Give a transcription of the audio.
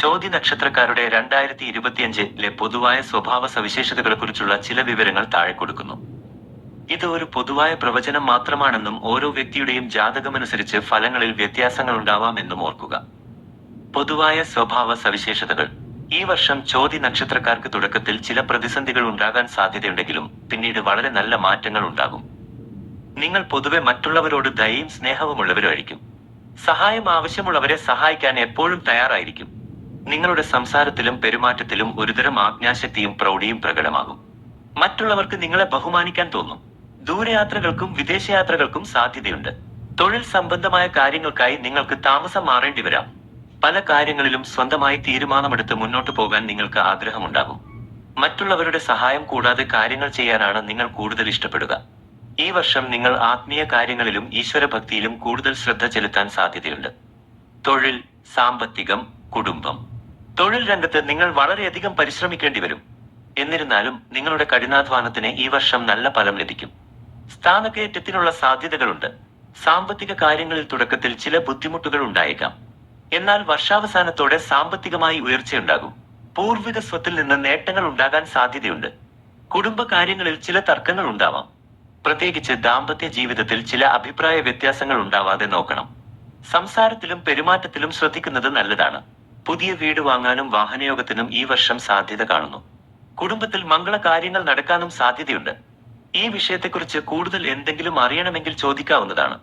ചോതി നക്ഷത്രക്കാരുടെ രണ്ടായിരത്തി ഇരുപത്തിയഞ്ചിലെ പൊതുവായ സ്വഭാവ സവിശേഷതകളെക്കുറിച്ചുള്ള ചില വിവരങ്ങൾ താഴെ കൊടുക്കുന്നു. ഇത് ഒരു പൊതുവായ പ്രവചനം മാത്രമാണെന്നും ഓരോ വ്യക്തിയുടെയും ജാതകമനുസരിച്ച് ഫലങ്ങളിൽ വ്യത്യാസങ്ങൾ ഉണ്ടാവാമെന്നും ഓർക്കുക. പൊതുവായ സ്വഭാവ സവിശേഷതകൾ. ഈ വർഷം ചോതി നക്ഷത്രക്കാർക്ക് തുടക്കത്തിൽ ചില പ്രതിസന്ധികൾ ഉണ്ടാകാൻ സാധ്യതയുണ്ടെങ്കിലും പിന്നീട് വളരെ നല്ല മാറ്റങ്ങൾ ഉണ്ടാകും. നിങ്ങൾ പൊതുവെ മറ്റുള്ളവരോട് ദയയും സ്നേഹവുമുള്ളവരായിരിക്കും. സഹായം ആവശ്യമുള്ളവരെ സഹായിക്കാൻ എപ്പോഴും തയ്യാറായിരിക്കും. നിങ്ങളുടെ സംസാരത്തിലും പെരുമാറ്റത്തിലും ഒരുതരം ആജ്ഞാശക്തിയും പ്രൗഢിയും പ്രകടമാകും. മറ്റുള്ളവർക്ക് നിങ്ങളെ ബഹുമാനിക്കാൻ തോന്നും. ദൂരയാത്രകൾക്കും വിദേശയാത്രകൾക്കും സാധ്യതയുണ്ട്. തൊഴിൽ സംബന്ധമായ കാര്യങ്ങൾക്കായി നിങ്ങൾക്ക് താമസം മാറേണ്ടി വരാം. പല കാര്യങ്ങളിലും സ്വന്തമായി തീരുമാനമെടുത്ത് മുന്നോട്ട് പോകാൻ നിങ്ങൾക്ക് ആഗ്രഹമുണ്ടാകും. മറ്റുള്ളവരുടെ സഹായം കൂടാതെ കാര്യങ്ങൾ ചെയ്യാനാണ് നിങ്ങൾ കൂടുതൽ ഇഷ്ടപ്പെടുക. ഈ വർഷം നിങ്ങൾ ആത്മീയ കാര്യങ്ങളിലും ഈശ്വരഭക്തിയിലും കൂടുതൽ ശ്രദ്ധ ചെലുത്താൻ സാധ്യതയുണ്ട്. തൊഴിൽ സാമ്പത്തികം കുടുംബം. തൊഴിൽ രംഗത്ത് നിങ്ങൾ വളരെയധികം പരിശ്രമിക്കേണ്ടി വരും. എന്നിരുന്നാലും നിങ്ങളുടെ കഠിനാധ്വാനത്തിന് ഈ വർഷം നല്ല ഫലം ലഭിക്കും. സ്ഥാനക്കയറ്റത്തിനുള്ള സാധ്യതകളുണ്ട്. സാമ്പത്തിക കാര്യങ്ങളിൽ തുടക്കത്തിൽ ചില ബുദ്ധിമുട്ടുകൾ ഉണ്ടായേക്കാം. എന്നാൽ വർഷാവസാനത്തോടെ സാമ്പത്തികമായി ഉയർച്ചയുണ്ടാകും. പൂർവിക സ്വത്തിൽ നിന്ന് നേട്ടങ്ങൾ ഉണ്ടാകാൻ സാധ്യതയുണ്ട്. കുടുംബ കാര്യങ്ങളിൽ ചില തർക്കങ്ങൾ ഉണ്ടാവാം. പ്രത്യേകിച്ച് ദാമ്പത്യ ജീവിതത്തിൽ ചില അഭിപ്രായ വ്യത്യാസങ്ങൾ ഉണ്ടാവാതെ നോക്കണം. സംസാരത്തിലും പെരുമാറ്റത്തിലും ശ്രദ്ധിക്കുന്നത് നല്ലതാണ്. പുതിയ വീട് വാങ്ങാനും വാഹനയോഗത്തിനും ഈ വർഷം സാധ്യത കാണുന്നു. കുടുംബത്തിൽ മംഗള കാര്യങ്ങൾ നടക്കാനും സാധ്യതയുണ്ട്. ഈ വിഷയത്തെക്കുറിച്ച് കൂടുതൽ എന്തെങ്കിലും അറിയണമെങ്കിൽ ചോദിക്കാവുന്നതാണ്.